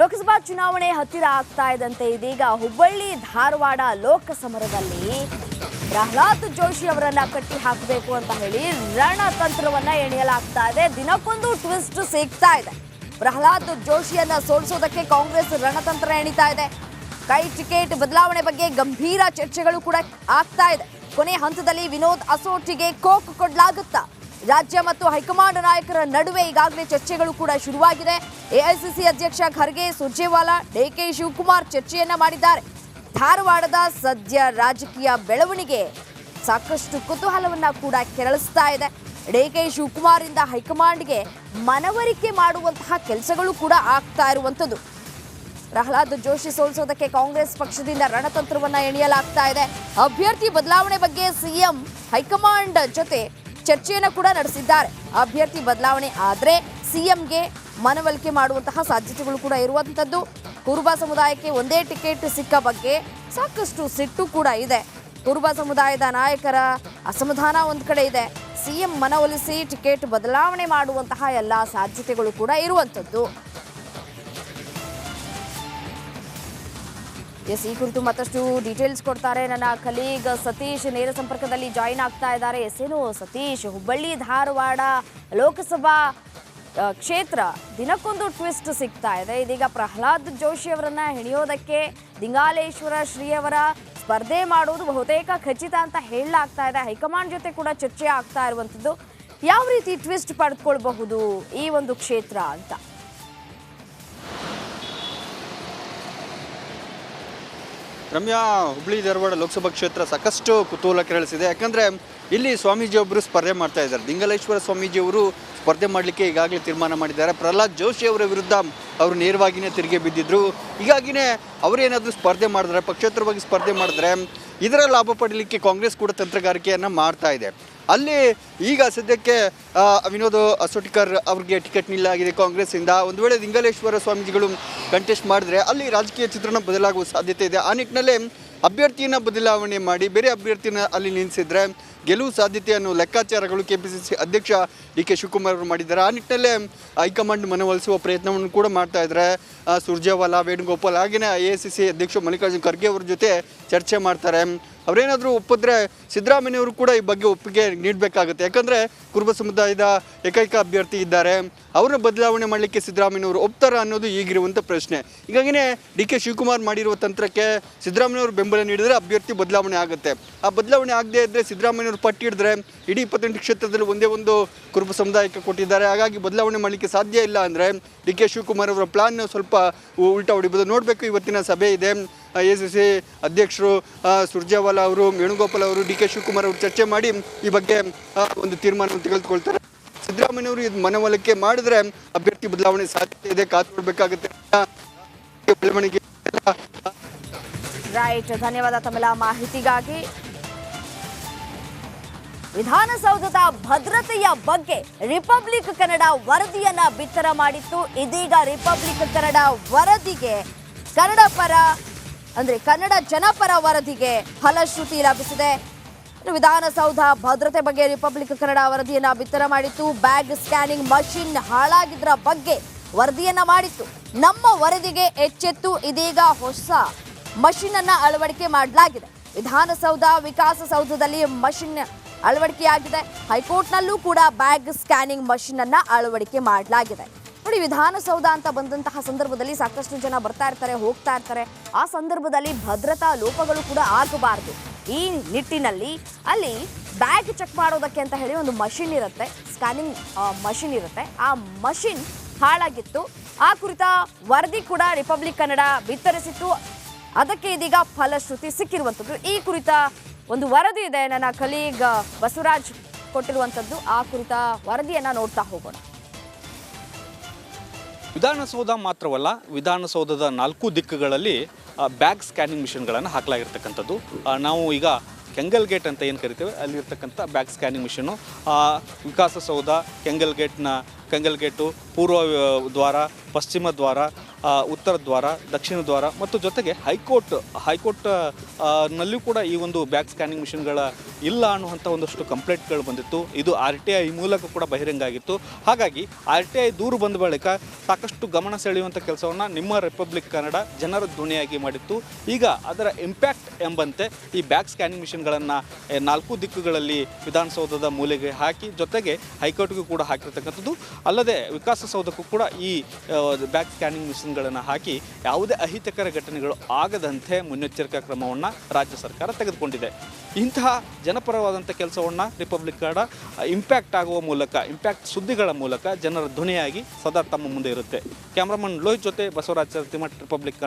ಲೋಕಸಭಾ ಚುನಾವಣೆ ಹತ್ತಿರ ಆಗ್ತಾ ಇದ್ದಂತೆ ಇದೀಗ ಹುಬ್ಬಳ್ಳಿ, ಧಾರವಾಡ ಲೋಕಸಮರದಲ್ಲಿ ಪ್ರಹ್ಲಾದ್ ಜೋಶಿ ಅವರನ್ನ ಕಟ್ಟಿ ಹಾಕಬೇಕು ಅಂತ ಹೇಳಿ ರಣತಂತ್ರವನ್ನ ಎಣೆಯಲಾಗ್ತಾ ಇದೆ. ದಿನಕ್ಕೊಂದು ಟ್ವಿಸ್ಟ್ ಸಿಗ್ತಾ ಇದೆ. ಪ್ರಹ್ಲಾದ್ ಜೋಶಿಯನ್ನ ಸೋಲಿಸೋದಕ್ಕೆ ಕಾಂಗ್ರೆಸ್ ರಣತಂತ್ರ ಎಣಿತಾ ಇದೆ. ಕೈ ಟಿಕೆಟ್ ಬದಲಾವಣೆ ಬಗ್ಗೆ ಗಂಭೀರ ಚರ್ಚೆಗಳು ಕೂಡ ಆಗ್ತಾ ಇದೆ. ಕೊನೆ ಹಂತದಲ್ಲಿ ವಿನೋದ್ ಅಸೋಟಿಗೆ ಕೋಕ್ ಕೊಡ್ಲಾಗುತ್ತಾ? ರಾಜ್ಯ ಮತ್ತು ಹೈಕಮಾಂಡ್ ನಾಯಕರ ನಡುವೆ ಈಗಾಗಲೇ ಚರ್ಚೆಗಳು ಕೂಡ ಶುರುವಾಗಿದೆ. ಎಐಸಿಸಿ ಅಧ್ಯಕ್ಷ ಖರ್ಗೆ ಸುರ್ಜೇವಾಲಾ, ಡಿಕೆ ಶಿವಕುಮಾರ್ ಚರ್ಚೆಯನ್ನ ಮಾಡಿದ್ದಾರೆ. ಧಾರವಾಡದ ಸದ್ಯ ರಾಜಕೀಯ ಬೆಳವಣಿಗೆ ಸಾಕಷ್ಟು ಕುತೂಹಲವನ್ನ ಕೂಡ ಕೆರಳಿಸ್ತಾ ಇದೆ. ಡಿಕೆ ಶಿವಕುಮಾರ್ ಇಂದ ಹೈಕಮಾಂಡ್ಗೆ ಮನವರಿಕೆ ಮಾಡುವಂತಹ ಕೆಲಸಗಳು ಕೂಡ ಆಗ್ತಾ ಇರುವಂಥದ್ದು. ಪ್ರಹ್ಲಾದ್ ಜೋಶಿ ಸೋಲಿಸೋದಕ್ಕೆ ಕಾಂಗ್ರೆಸ್ ಪಕ್ಷದಿಂದ ರಣತಂತ್ರವನ್ನ ಎಣಿಯಲಾಗ್ತಾ ಇದೆ. ಅಭ್ಯರ್ಥಿ ಬದಲಾವಣೆ ಬಗ್ಗೆ ಸಿಎಂ ಹೈಕಮಾಂಡ್ ಜೊತೆ ಚರ್ಚೆಯನ್ನ ಕೂಡ ನಡೆಸಿದ್ದಾರೆ. ಅಭ್ಯರ್ಥಿ ಬದಲಾವಣೆ ಆದರೆ ಸಿಎಂಗೆ ಮನವೊಲಿಕೆ ಮಾಡುವಂತಹ ಸಾಧ್ಯತೆಗಳು ಕೂಡ ಇರುವಂಥದ್ದು ಕುರುಬ ಸಮುದಾಯಕ್ಕೆ ಒಂದೇ ಟಿಕೆಟ್ ಸಿಕ್ಕ ಬಗ್ಗೆ ಸಾಕಷ್ಟು ಸಿಟ್ಟು ಕೂಡ ಇದೆ. ಕುರುಬ ಸಮುದಾಯದ ನಾಯಕರ ಅಸಮಾಧಾನ ಒಂದು ಕಡೆ ಇದೆ. ಸಿಎಂ ಮನವೊಲಿಸಿ ಟಿಕೆಟ್ ಬದಲಾವಣೆ ಮಾಡುವಂತಹ ಎಲ್ಲ ಸಾಧ್ಯತೆಗಳು ಕೂಡ ಇರುವಂತದ್ದು. ಎಸ್, ಈ ಕುರಿತು ಮತ್ತಷ್ಟು ಡೀಟೇಲ್ಸ್ ಕೊಡ್ತಾರೆ ನನ್ನ ಕಲೀಗ್ ಸತೀಶ್. ನೇರ ಸಂಪರ್ಕದಲ್ಲಿ ಜಾಯಿನ್ ಆಗ್ತಾ ಇದ್ದಾರೆ. ಎಸ್, ಏನು ಸತೀಶ್, ಹುಬ್ಬಳ್ಳಿ, ಧಾರವಾಡ ಲೋಕಸಭಾ ಕ್ಷೇತ್ರ ದಿನಕ್ಕೊಂದು ಟ್ವಿಸ್ಟ್ ಸಿಗ್ತಾ ಇದೆ. ಇದೀಗ ಪ್ರಹ್ಲಾದ್ ಜೋಶಿ ಅವರನ್ನ ಹೆಣೆಯೋದಕ್ಕೆ ದಿಂಗಾಲೇಶ್ವರ ಶ್ರೀಯವರ ಸ್ಪರ್ಧೆ ಮಾಡೋದು ಬಹುತೇಕ ಖಚಿತ ಅಂತ ಹೇಳಲಾಗ್ತಾ ಇದೆ. ಹೈಕಮಾಂಡ್ ಜೊತೆ ಕೂಡ ಚರ್ಚೆ ಆಗ್ತಾ ಇರುವಂಥದ್ದು. ಯಾವ ರೀತಿ ಟ್ವಿಸ್ಟ್ ಪಡೆದುಕೊಳ್ಬಹುದು ಈ ಒಂದು ಕ್ಷೇತ್ರ ಅಂತ? ರಮ್ಯಾ ಹುಬ್ಳಿ ಧಾರವಾಡ ಲೋಕಸಭಾ ಕ್ಷೇತ್ರ ಸಾಕಷ್ಟು ಕುತೂಹಲ ಕೆರಳಿಸಿದೆ. ಯಾಕಂದರೆ ಇಲ್ಲಿ ಸ್ವಾಮೀಜಿ ಒಬ್ಬರು ಸ್ಪರ್ಧೆ ಮಾಡ್ತಾ ಇದ್ದಾರೆ. ದಿಂಗಲೇಶ್ವರ ಸ್ವಾಮೀಜಿ ಅವರು ಸ್ಪರ್ಧೆ ಮಾಡಲಿಕ್ಕೆ ಈಗಾಗಲೇ ತೀರ್ಮಾನ ಮಾಡಿದ್ದಾರೆ. ಪ್ರಹ್ಲಾದ್ ಜೋಶಿ ಅವರ ವಿರುದ್ಧ ಅವರು ನೇರವಾಗಿಯೇ ತಿರುಗಿ ಬಿದ್ದಿದ್ದರು ಹೀಗಾಗಿಯೇ ಅವರೇನಾದರೂ ಸ್ಪರ್ಧೆ ಮಾಡಿದ್ರೆ, ಪಕ್ಷೇತರವಾಗಿ ಸ್ಪರ್ಧೆ ಮಾಡಿದ್ರೆ ಇದರ ಲಾಭ ಪಡೀಲಿಕ್ಕೆ ಕಾಂಗ್ರೆಸ್ ಕೂಡ ತಂತ್ರಗಾರಿಕೆಯನ್ನು ಮಾಡ್ತಾ ಇದೆ. ಅಲ್ಲಿ ಈಗ ಸದ್ಯಕ್ಕೆ ವಿನೋದ್ ಅಸೋಟಿಕರ್ ಅವ್ರಿಗೆ ಟಿಕೆಟ್ ನಿಲ್ಲಾಗಿದೆ ಕಾಂಗ್ರೆಸ್ಸಿಂದ. ಒಂದು ವೇಳೆ ದಿಂಗಲೇಶ್ವರ ಸ್ವಾಮೀಜಿಗಳು ಕಂಟೆಸ್ಟ್ ಮಾಡಿದ್ರೆ ಅಲ್ಲಿ ರಾಜಕೀಯ ಚಿತ್ರಣ ಬದಲಾಗುವ ಸಾಧ್ಯತೆ ಇದೆ. ಆ ನಿಟ್ಟಿನಲ್ಲಿ ಅಭ್ಯರ್ಥಿಯನ್ನು ಬದಲಾವಣೆ ಮಾಡಿ, ಬೇರೆ ಅಭ್ಯರ್ಥಿನ ಅಲ್ಲಿ ನಿಲ್ಲಿಸಿದ್ರೆ ಗೆಲುವು ಸಾಧ್ಯತೆಯನ್ನು ಲೆಕ್ಕಾಚಾರಗಳು ಕೆ ಪಿ ಸಿ ಸಿ ಅಧ್ಯಕ್ಷ ಡಿ ಕೆ ಶಿವಕುಮಾರ್ ಅವರು ಮಾಡಿದ್ದಾರೆ. ಆ ನಿಟ್ಟಿನಲ್ಲೇ ಹೈಕಮಾಂಡ್ ಮನವೊಲಿಸುವ ಪ್ರಯತ್ನವನ್ನು ಕೂಡ ಮಾಡ್ತಾ ಇದ್ದಾರೆ. ಸುರ್ಜೇವಾಲಾ, ವೇಣುಗೋಪಾಲ್ ಹಾಗೆಯೇ ಐ ಎ ಸಿ ಸಿ ಅಧ್ಯಕ್ಷ ಮಲ್ಲಿಕಾರ್ಜುನ್ ಖರ್ಗೆ ಅವ್ರ ಜೊತೆ ಚರ್ಚೆ ಮಾಡ್ತಾರೆ. ಅವರೇನಾದರೂ ಒಪ್ಪಿದ್ರೆ ಸಿದ್ದರಾಮಯ್ಯವರು ಕೂಡ ಈ ಬಗ್ಗೆ ಒಪ್ಪಿಗೆ ನೀಡಬೇಕಾಗುತ್ತೆ. ಯಾಕಂದರೆ ಕುರುಬ ಸಮುದಾಯದ ಏಕೈಕ ಅಭ್ಯರ್ಥಿ ಇದ್ದಾರೆ. ಅವರ ಬದಲಾವಣೆ ಮಾಡಲಿಕ್ಕೆ ಸಿದ್ದರಾಮಯ್ಯವರು ಒಪ್ತಾರ ಅನ್ನೋದು ಈಗಿರುವಂಥ ಪ್ರಶ್ನೆ. ಹೀಗಾಗಿನೇ ಡಿ ಕೆ ಶಿವಕುಮಾರ್ ಮಾಡಿರುವ ತಂತ್ರಕ್ಕೆ ಸಿದ್ದರಾಮಯ್ಯವರು ಬೆಂಬಲ ನೀಡಿದರೆ ಅಭ್ಯರ್ಥಿ ಬದಲಾವಣೆ ಆಗುತ್ತೆ. ಆ ಬದಲಾವಣೆ ಆಗದೇ ಇದ್ದರೆ ಸಿದ್ದರಾಮಯ್ಯವರು ಪಟ್ಟಿ ಹಿಡಿದ್ರೆ ಇಡೀ ಇಪ್ಪತ್ತೆಂಟು ಕ್ಷೇತ್ರದಲ್ಲಿ ಒಂದೇ ಒಂದು ಕುರುಬ ಸಮುದಾಯಕ್ಕೆ ಕೊಟ್ಟಿದ್ದಾರೆ. ಹಾಗಾಗಿ ಬದಲಾವಣೆ ಮಾಡಲಿಕ್ಕೆ ಸಾಧ್ಯ ಇಲ್ಲ ಅಂದರೆ ಡಿ ಕೆ ಶಿವಕುಮಾರ್ ಅವರ ಪ್ಲಾನ್ ಸ್ವಲ್ಪ ಉಲ್ಟಾ ಹೊಡಿಬೋದು. ನೋಡಬೇಕು ಇವತ್ತಿನ ಸಭೆ ಇದೆ. ಎ ಸಿ ಸಿ ಅಧ್ಯಕ್ಷರು ಸುರ್ಜೇವಾಲಾ ಅವರು, ವೇಣುಗೋಪಾಲ್ ಅವರು, ಡಿ ಕೆ ಶಿವಕುಮಾರ್ ಅವರು ಚರ್ಚೆ ಮಾಡಿ ಈ ಬಗ್ಗೆ ಒಂದು ತೀರ್ಮಾನವನ್ನು ತೆಗೆದುಕೊಳ್ತಾರೆ. ಸಿದ್ದರಾಮಯ್ಯವರು ಇದು ಮನವೊಲಿಕೆ ಮಾಡಿದ್ರೆ ಅಭ್ಯರ್ಥಿ ಬದಲಾವಣೆ ಸಾಧ್ಯತೆ ಇದೆ, ಕಾದು ನೋಡಬೇಕಾಗುತ್ತೆ ಬೆಳವಣಿಗೆ ರೈಟ್, ಧನ್ಯವಾದ ತಮಿಳ ಮಾಹಿತಿಗಾಗಿ. ವಿಧಾನಸೌಧದ ಭದ್ರತೆಯ ಬಗ್ಗೆ ರಿಪಬ್ಲಿಕ್ ಕನ್ನಡ ವರದಿಯನ್ನ ಬಿತ್ತರ ಮಾಡಿತ್ತು. ಇದೀಗ ರಿಪಬ್ಲಿಕ್ ಕನ್ನಡ ವರದಿಗೆ ಕನ್ನಡ ಪರ ಅಂದ್ರೆ ಕನ್ನಡ ಜನಪರ ವರದಿಗೆ ಫಲಶ್ರುತಿ ಲಭಿಸಿದೆ. ವಿಧಾನಸೌಧ, ಭದ್ರತೆ ಬಗ್ಗೆ ರಿಪಬ್ಲಿಕ್ ಕನ್ನಡ ವರದಿಯನ್ನ ಬಿತ್ತರ ಮಾಡಿತ್ತು. ಬ್ಯಾಗ್ ಸ್ಕ್ಯಾನಿಂಗ್ ಮಷಿನ್ ಹಾಳಾಗಿದ್ರ ಬಗ್ಗೆ ವರದಿಯನ್ನ ಮಾಡಿತ್ತು. ನಮ್ಮ ವರದಿಗೆ ಎಚ್ಚೆತ್ತು, ಇದೀಗ ಹೊಸ ಮಷಿನ್ ಅನ್ನ ಅಳವಡಿಕೆ ಮಾಡಲಾಗಿದೆ. ವಿಧಾನಸೌಧ ವಿಕಾಸಸೌಧದಲ್ಲಿ ಮಷಿನ್ ಅಳವಡಿಕೆಯಾಗಿದೆ. ಹೈಕೋರ್ಟ್ನಲ್ಲೂ ಕೂಡ ಬ್ಯಾಗ್ ಸ್ಕ್ಯಾನಿಂಗ್ ಮಷಿನ್ ಅನ್ನ ಅಳವಡಿಕೆ ಮಾಡಲಾಗಿದೆ. ನೋಡಿ, ವಿಧಾನಸೌಧ ಅಂತ ಬಂದಂತಹ ಸಂದರ್ಭದಲ್ಲಿ ಸಾಕಷ್ಟು ಜನ ಬರ್ತಾ ಇರ್ತಾರೆ, ಹೋಗ್ತಾ ಇರ್ತಾರೆ. ಆ ಸಂದರ್ಭದಲ್ಲಿ ಭದ್ರತಾ ಲೋಪಗಳು ಕೂಡ ಆಗಬಾರದು. ಈ ನಿಟ್ಟಿನಲ್ಲಿ ಅಲ್ಲಿ ಬ್ಯಾಗ್ ಚೆಕ್ ಮಾಡೋದಕ್ಕೆ ಅಂತ ಹೇಳಿ ಒಂದು ಮಷಿನ್ ಇರುತ್ತೆ. ಸ್ಕ್ಯಾನಿಂಗ್ ಮಷಿನ್ ಇರುತ್ತೆ. ಆ ಮಷಿನ್ ಹಾಳಾಗಿತ್ತು. ಆ ಕುರಿತ ವರದಿ ಕೂಡ ರಿಪಬ್ಲಿಕ್ ಕನ್ನಡ ಬಿತ್ತರಿಸಿತ್ತು. ಅದಕ್ಕೆ ಇದೀಗ ಫಲಶ್ರುತಿ ಸಿಕ್ಕಿರುವಂಥದ್ದು. ಈ ಕುರಿತ ಒಂದು ವರದಿ ಇದೆ. ನನ್ನ ಕಲೀಗ್ ಬಸವರಾಜ್ ಕೊಟ್ಟಿರುವಂಥದ್ದು. ಆ ಕುರಿತ ವರದಿಯನ್ನು ನೋಡ್ತಾ ಹೋಗೋಣ. ವಿಧಾನಸೌಧ ಮಾತ್ರವಲ್ಲ, ವಿಧಾನಸೌಧದ ನಾಲ್ಕು ದಿಕ್ಕುಗಳಲ್ಲಿ ಬ್ಯಾಗ್ ಸ್ಕ್ಯಾನಿಂಗ್ ಮಿಷಿನ್ಗಳನ್ನು ಹಾಕಲಾಗಿರ್ತಕ್ಕಂಥದ್ದು. ನಾವು ಈಗ ಕೆಂಗಲ್ ಗೇಟ್ ಅಂತ ಏನು ಕರಿತೇವೆ, ಅಲ್ಲಿರ್ತಕ್ಕಂಥ ಬ್ಯಾಗ್ ಸ್ಕ್ಯಾನಿಂಗ್ ಮಿಷನ್ನು. ವಿಕಾಸಸೌಧ ಕೆಂಗಲ್ ಗೇಟ್ನ ಕೆಂಗಲ್ ಗೇಟು ಪೂರ್ವ ದ್ವಾರ, ಪಶ್ಚಿಮ ದ್ವಾರ ಉತ್ತರ ದ್ವಾರ, ದಕ್ಷಿಣ ದ್ವಾರ ಮತ್ತು ಜೊತೆಗೆ ಹೈಕೋರ್ಟ್ ಹೈಕೋರ್ಟ್ ನಲ್ಲೂ ಕೂಡ ಈ ಒಂದು ಬ್ಯಾಕ್ ಸ್ಕ್ಯಾನಿಂಗ್ ಮಿಷನ್ಗಳ ಇಲ್ಲ ಅನ್ನುವಂಥ ಒಂದಷ್ಟು ಕಂಪ್ಲೇಂಟ್ಗಳು ಬಂದಿತ್ತು. ಇದು ಆರ್ ಟಿ ಐ ಮೂಲಕ ಕೂಡ ಬಹಿರಂಗ ಆಗಿತ್ತು. ಹಾಗಾಗಿ ಆರ್ ಟಿ ಐ ದೂರು ಬಂದ ಬಳಿಕ ಸಾಕಷ್ಟು ಗಮನ ಸೆಳೆಯುವಂಥ ಕೆಲಸವನ್ನು ನಿಮ್ಮ ರಿಪಬ್ಲಿಕ್ ಕನ್ನಡ ಜನರ ಧ್ವನಿಯಾಗಿ ಮಾಡಿತ್ತು. ಈಗ ಅದರ ಇಂಪ್ಯಾಕ್ಟ್ ಎಂಬಂತೆ ಈ ಬ್ಯಾಕ್ ಸ್ಕ್ಯಾನಿಂಗ್ ಮಿಷನ್ಗಳನ್ನು ನಾಲ್ಕು ದಿಕ್ಕುಗಳಲ್ಲಿ ವಿಧಾನಸೌಧದ ಮೂಲೆಗೆ ಹಾಕಿ, ಜೊತೆಗೆ ಹೈಕೋರ್ಟ್ಗೂ ಕೂಡ ಹಾಕಿರ್ತಕ್ಕಂಥದ್ದು. ಅಲ್ಲದೆ ವಿಕಾಸಸೌಧಕ್ಕೂ ಕೂಡ ಈ ಬ್ಯಾಕ್ ಸ್ಕ್ಯಾನಿಂಗ್ ಮಿಷಿನ್ಗಳನ್ನು ಹಾಕಿ ಯಾವುದೇ ಅಹಿತಕರ ಘಟನೆಗಳು ಆಗದಂತೆ ಮುನ್ನೆಚ್ಚರಿಕಾ ಕ್ರಮವನ್ನು ರಾಜ್ಯ ಸರ್ಕಾರ ತೆಗೆದುಕೊಂಡಿದೆ. ಇಂತಹ ಜನಪರವಾದಂಥ ಕೆಲಸವನ್ನು ರಿಪಬ್ಲಿಕ್ ಕಾರ್ಡ ಇಂಪ್ಯಾಕ್ಟ್ ಆಗುವ ಮೂಲಕ, ಇಂಪ್ಯಾಕ್ಟ್ ಸುದ್ದಿಗಳ ಮೂಲಕ ಜನರ ಧ್ವನಿಯಾಗಿ ಸದಾ ತಮ್ಮ ಮುಂದೆ ಇರುತ್ತೆ. ಕ್ಯಾಮ್ರಾಮನ್ ಲೋಹಿತ್ ಜೊತೆ ಬಸವರಾಜ್ ಸರತಿಮಠ್ ರಿಪಬ್ಲಿಕ್